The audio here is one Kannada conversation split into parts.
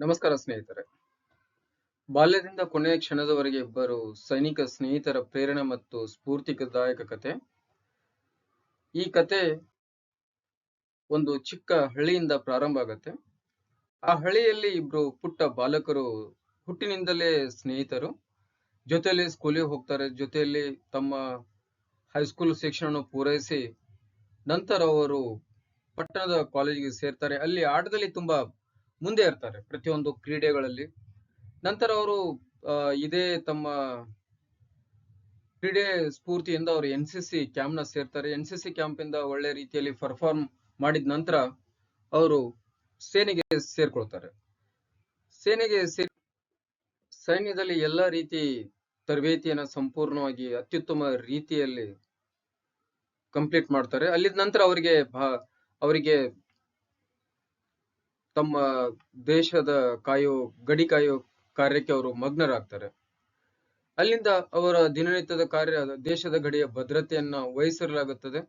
ನಮಸ್ಕಾರ ಸ್ನೇಹಿತರೆ. ಬಾಲ್ಯದಿಂದ ಕೊನೆಯ ಕ್ಷಣದವರೆಗೆ ಇಬ್ಬರು ಸೈನಿಕ ಸ್ನೇಹಿತರ ಪ್ರೇರಣೆ ಮತ್ತು ಸ್ಫೂರ್ತಿದಾಯಕ ಕತೆ. ಈ ಕತೆ ಒಂದು ಚಿಕ್ಕ ಹಳ್ಳಿಯಿಂದ ಪ್ರಾರಂಭ ಆಗತ್ತೆ. ಆ ಹಳ್ಳಿಯಲ್ಲಿ ಇಬ್ರು ಪುಟ್ಟ ಬಾಲಕರು ಹುಟ್ಟಿನಿಂದಲೇ ಸ್ನೇಹಿತರು. ಜೊತೆಯಲ್ಲಿ ಸ್ಕೂಲಿಗೆ ಹೋಗ್ತಾರೆ. ಜೊತೆಯಲ್ಲಿ ತಮ್ಮ ಹೈಸ್ಕೂಲ್ ಶಿಕ್ಷಣವನ್ನು ಪೂರೈಸಿ ನಂತರ ಅವರು ಪಟ್ಟಣದ ಕಾಲೇಜಿಗೆ ಸೇರ್ತಾರೆ. ಅಲ್ಲಿ ಆಟದಲ್ಲಿ ತುಂಬಾ ಮುಂದೆ ಇರ್ತಾರೆ ಪ್ರತಿಯೊಂದು ಕ್ರೀಡೆಗಳಲ್ಲಿ. ನಂತರ ಅವರು ಇದೇ ತಮ್ಮ ಕ್ರೀಡೆ ಸ್ಫೂರ್ತಿಯಿಂದ ಅವರು ಎನ್ ಸಿ ಸಿ ಕ್ಯಾಂಪ್ನ ಸೇರ್ತಾರೆ. ಎನ್ ಸಿ ಸಿ ಕ್ಯಾಂಪ್ ಇಂದ ಒಳ್ಳೆ ರೀತಿಯಲ್ಲಿ ಪರ್ಫಾರ್ಮ್ ಮಾಡಿದ ನಂತರ ಅವರು ಸೇನೆಗೆ ಸೇರ್ಕೊಳ್ತಾರೆ. ಸೇನೆಗೆ ಸೇರ್, ಸೈನ್ಯದಲ್ಲಿ ಎಲ್ಲಾ ರೀತಿ ತರಬೇತಿಯನ್ನ ಸಂಪೂರ್ಣವಾಗಿ ಅತ್ಯುತ್ತಮ ರೀತಿಯಲ್ಲಿ ಕಂಪ್ಲೀಟ್ ಮಾಡ್ತಾರೆ. ಅಲ್ಲಿದ ನಂತರ ಅವರಿಗೆ ಅವರಿಗೆ ತಮ್ಮ ದೇಶದ ಕಾಯೋ, ಗಡಿ ಕಾಯೋ ಕಾರ್ಯಕ್ಕೆ ಅವರು ಮಗ್ನರಾಗ್ತಾರೆ. ಅಲ್ಲಿಂದ ಅವರ ದಿನನಿತ್ಯದ ಕಾರ್ಯ, ದೇಶದ ಗಡಿಯ ಭದ್ರತೆಯನ್ನ ವಹಿಸಿರಲಾಗುತ್ತದೆ.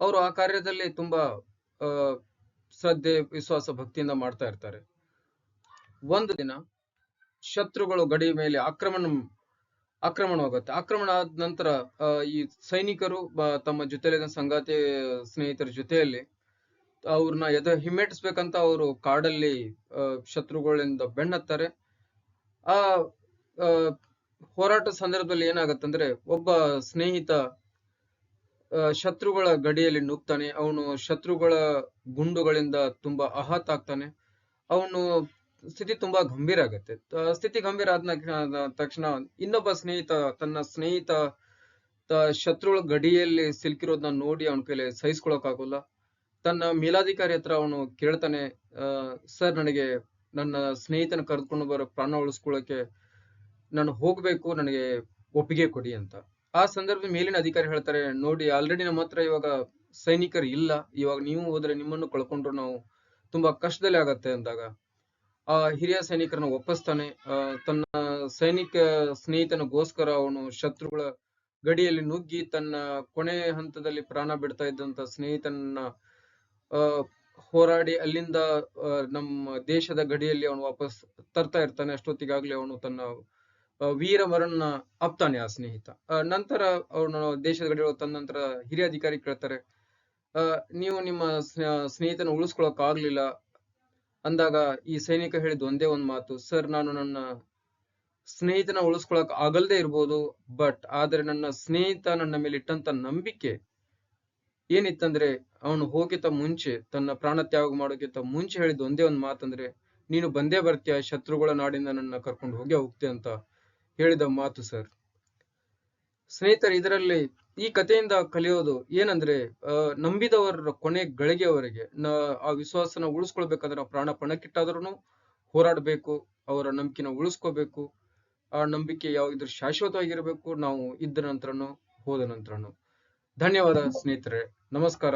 ಅವರು ಆ ಕಾರ್ಯದಲ್ಲಿ ತುಂಬಾ ಶ್ರದ್ಧೆ, ವಿಶ್ವಾಸ ಭಕ್ತಿಯಿಂದ ಮಾಡ್ತಾ ಇರ್ತಾರೆ. ಒಂದು ದಿನ ಶತ್ರುಗಳು ಗಡಿ ಮೇಲೆ ಆಕ್ರಮಣ, ಆಕ್ರಮಣವಾಗುತ್ತೆ. ಆಕ್ರಮಣ ಆದ ನಂತರ ಈ ಸೈನಿಕರು ತಮ್ಮ ಜೊತೆಯಲ್ಲಿನ ಸಂಗಾತಿ ಸ್ನೇಹಿತರ ಜೊತೆಯಲ್ಲಿ ಅವ್ರನ್ನ ಎದೆ ಹಿಮ್ಮೆಟ್ಟಿಸ್ಬೇಕಂತ ಅವರು ಕಾಡಲ್ಲಿ ಶತ್ರುಗಳಿಂದ ಬೆಣ್ಣತ್ತಾರೆ ಆ ಹೋರಾಟ ಸಂದರ್ಭದಲ್ಲಿ ಏನಾಗತ್ತಂದ್ರೆ ಒಬ್ಬ ಸ್ನೇಹಿತ ಶತ್ರುಗಳ ಗಡಿಯಲ್ಲಿ ನುಗ್ತಾನೆ. ಅವನು ಶತ್ರುಗಳ ಗುಂಡುಗಳಿಂದ ತುಂಬಾ ಆಹತ ಆಗ್ತಾನೆ. ಅವನು ಸ್ಥಿತಿ ತುಂಬಾ ಗಂಭೀರ ಆಗತ್ತೆ. ಸ್ಥಿತಿ ಗಂಭೀರ ಆದ ತಕ್ಷಣ ಇನ್ನೊಬ್ಬ ಸ್ನೇಹಿತ, ತನ್ನ ಸ್ನೇಹಿತ ಶತ್ರುಗಳ ಗಡಿಯಲ್ಲಿ ಸಿಲುಕಿರೋದನ್ನ ನೋಡಿ ಅವನ ಕೈಲಿ ಸಹಿಸ್ಕೊಳಕ್ ಆಗೋಲ್ಲ ತನ್ನ ಮೇಲಾಧಿಕಾರಿ ಹತ್ರ ಅವನು ಕೇಳ್ತಾನೆ ಸರ್, ನನಗೆ ನನ್ನ ಸ್ನೇಹಿತನ ಕರೆದುಕೊಂಡು ಬರೋ ಪ್ರಾಣ ಉಳಿಸ್ಕೊಳ್ಳೋಕೆ ನಾನು ಹೋಗ್ಬೇಕು, ನನಗೆ ಒಪ್ಪಿಗೆ ಕೊಡಿ ಅಂತ. ಆ ಸಂದರ್ಭ ಮೇಲಿನ ಅಧಿಕಾರಿ ಹೇಳ್ತಾರೆ, ನೋಡಿ ಆಲ್ರೆಡಿ ನಮ್ಮ ಹತ್ರ ಇವಾಗ ಸೈನಿಕರು ಇಲ್ಲ. ಇವಾಗ ನೀವು ಹೋದ್ರೆ ನಿಮ್ಮನ್ನು ಕಳ್ಕೊಂಡ್ರು ನಾವು ತುಂಬಾ ಕಷ್ಟದಲ್ಲಿ ಆಗತ್ತೆ ಅಂದಾಗ, ಆ ಹಿರಿಯ ಸೈನಿಕರನ್ನ ಒಪ್ಪಿಸ್ತಾನೆ. ತನ್ನ ಸೈನಿಕ ಸ್ನೇಹಿತನಗೋಸ್ಕರ ಅವನು ಶತ್ರುಗಳ ಗಡಿಯಲ್ಲಿ ನುಗ್ಗಿ ತನ್ನ ಕೊನೆ ಹಂತದಲ್ಲಿ ಪ್ರಾಣ ಬಿಡ್ತಾ ಇದ್ದಂತ ಸ್ನೇಹಿತನನ್ನ ಹೋರಾಡಿ ಅಲ್ಲಿಂದ ನಮ್ಮ ದೇಶದ ಗಡಿಯಲ್ಲಿ ಅವನು ವಾಪಸ್ ತರ್ತಾ ಇರ್ತಾನೆ. ಅಷ್ಟೊತ್ತಿಗಾಗ್ಲೇ ಅವನು ತನ್ನ ವೀರ ಮರಣ ಅಪ್ತಾನೆ ಆ ಸ್ನೇಹಿತ. ನಂತರ ಅವನು ದೇಶದ ಗಡಿ ತಂದ ನಂತರ ಹಿರಿಯ ಅಧಿಕಾರಿ ಕೇಳ್ತಾರೆ ನೀವು ನಿಮ್ಮ ಸ್ನೇಹಿತನ ಉಳಿಸ್ಕೊಳಕ್ ಆಗ್ಲಿಲ್ಲ ಅಂದಾಗ ಈ ಸೈನಿಕ ಹೇಳಿದ ಒಂದೇ ಒಂದ್ ಮಾತು, ಸರ್, ನಾನು ನನ್ನ ಸ್ನೇಹಿತನ ಉಳಿಸ್ಕೊಳಕ್ ಆಗಲ್ದೇ ಇರ್ಬೋದು, ಬಟ್ ಆದ್ರೆ ನನ್ನ ಸ್ನೇಹಿತ ನನ್ನ ಮೇಲೆ ಇಟ್ಟಂತ ನಂಬಿಕೆ ಏನಿತ್ತಂದ್ರೆ ಅವನು ಹೋಗಿತ ಮುಂಚೆ, ತನ್ನ ಪ್ರಾಣ ತ್ಯಾಗ ಮಾಡೋಕ್ಕಿಂತ ಮುಂಚೆ ಹೇಳಿದ ಒಂದೇ ಒಂದು ಮಾತಂದ್ರೆ, ನೀನು ಬಂದೇ ಬರ್ತೀಯ, ಶತ್ರುಗಳ ನಾಡಿಂದ ನನ್ನ ಕರ್ಕೊಂಡು ಹೋಗಿ ಹೋಗ್ತೆ ಅಂತ ಹೇಳಿದ ಮಾತು ಸರ್. ಸ್ನೇಹಿತರ, ಇದರಲ್ಲಿ ಈ ಕಥೆಯಿಂದ ಕಲಿಯೋದು ಏನಂದ್ರೆ ಅಹ್ ನಂಬಿದವರ ಕೊನೆ ಗಳಿಗೆಯವರೆಗೆ ನ, ಆ ವಿಶ್ವಾಸನ ಉಳಿಸ್ಕೊಳ್ಬೇಕಾದ್ರೆ ಪ್ರಾಣ ಪಣಕ್ಕಿಟ್ಟಾದ್ರೂ ಹೋರಾಡಬೇಕು, ಅವರ ನಂಬಿಕೆನ ಉಳಿಸ್ಕೋಬೇಕು, ಆ ನಂಬಿಕೆ ಯಾವ ಇದ್ರ ಶಾಶ್ವತವಾಗಿರ್ಬೇಕು, ನಾವು ಇದ್ದ ನಂತರನು ಹೋದ ನಂತರನು. ಧನ್ಯವಾದ ಸ್ನೇಹಿತರೆ. ನಮಸ್ಕಾರ.